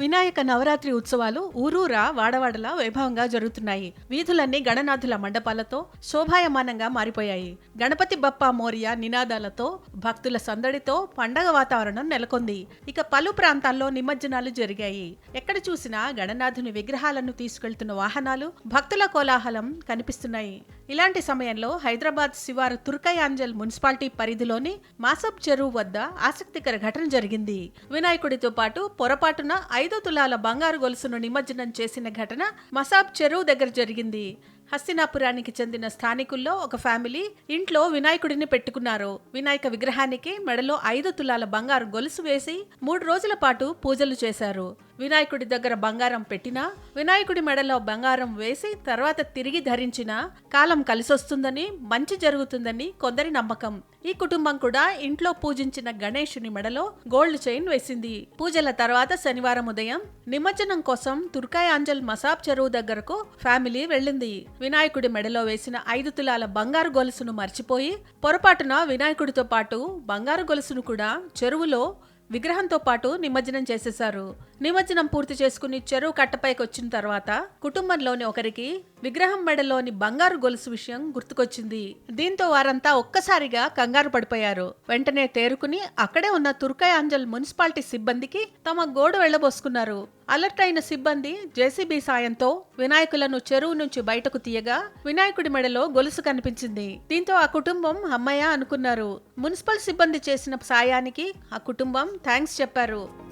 వినాయక నవరాత్రి ఉత్సవాలు ఊరూరా వాడవాడలా వైభవంగా జరుగుతున్నాయి. వీధులన్నీ గణనాథుల మండపాలతో శోభాయమానంగా మారిపోయాయి. గణపతి బప్పా మోరియా నినాదాలతో భక్తుల సందడితో పండగ వాతావరణం నెలకొంది. ఇక పలు ప్రాంతాల్లో నిమజ్జనాలు జరిగాయి. ఎక్కడ చూసినా గణనాథుని విగ్రహాలను తీసుకెళ్తున్న వాహనాలు భక్తుల కోలాహలం కనిపిస్తున్నాయి. ఇలాంటి సమయంలో హైదరాబాద్ శివారు తుర్కయాంజల్ మున్సిపాలిటీ పరిధిలోని మాసబ్ చెరువు వద్ద ఆసక్తికర ఘటన జరిగింది. వినాయకుడితో పాటు పొరపాటున ఐదు తులాల బంగారు గొలుసును నిమజ్జనం చేసిన ఘటన మసాబ్ చెరువు దగ్గర జరిగింది. హస్తినాపురానికి చెందిన స్థానికుల్లో ఒక ఫ్యామిలీ ఇంట్లో వినాయకుడిని పెట్టుకున్నారు. వినాయక విగ్రహానికి మెడలో ఐదు తులాల బంగారు గొలుసు వేసి మూడు రోజుల పాటు పూజలు చేశారు. వినాయకుడి దగ్గర బంగారం పెట్టినా వినాయకుడి మెడలో బంగారం వేసి తర్వాత తిరిగి ధరించినా కాలం కలిసొస్తుందని మంచి జరుగుతుందని కొందరి నమ్మకం. ఈ కుటుంబం కూడా ఇంట్లో పూజించిన గణేశుని మెడలో గోల్డ్ చైన్ వేసింది. పూజల తర్వాత శనివారం ఉదయం నిమజ్జనం కోసం తుర్కాయాంజల్ మసాబ్ చెరువు దగ్గరకు ఫ్యామిలీ వెళ్ళింది. వినాయకుడి మెడలో వేసిన ఐదు తులాల బంగారు గొలుసును మర్చిపోయి పొరపాటున వినాయకుడితో పాటు బంగారు గొలుసును కూడా చెరువులో విగ్రహంతో పాటు నిమజ్జనం చేసేశారు. నిమజ్జనం పూర్తి చేసుకుని చెరువు కట్టపైకి వచ్చిన తర్వాత కుటుంబంలోని ఒకరికి విగ్రహం మెడలోని బంగారు గొలుసు విషయం గుర్తుకొచ్చింది. దీంతో వారంతా ఒక్కసారిగా కంగారు పడిపోయారు. వెంటనే తేరుకుని అక్కడే ఉన్న తుర్కయాంజల్ మున్సిపాలిటీ సిబ్బందికి తమ గోడు వెళ్ళబోసుకున్నారు అలర్ట్ అయిన సిబ్బంది జేసీబీ సాయంతో వినాయకులను చెరువు నుంచి బయటకు తీయగా వినాయకుడి మెడలో గొలుసు కనిపించింది. దీంతో ఆ కుటుంబం అమ్మయ్య అనుకున్నారు. మున్సిపల్ సిబ్బంది చేసిన సాయానికి ఆ కుటుంబం థ్యాంక్స్ చెప్పారు.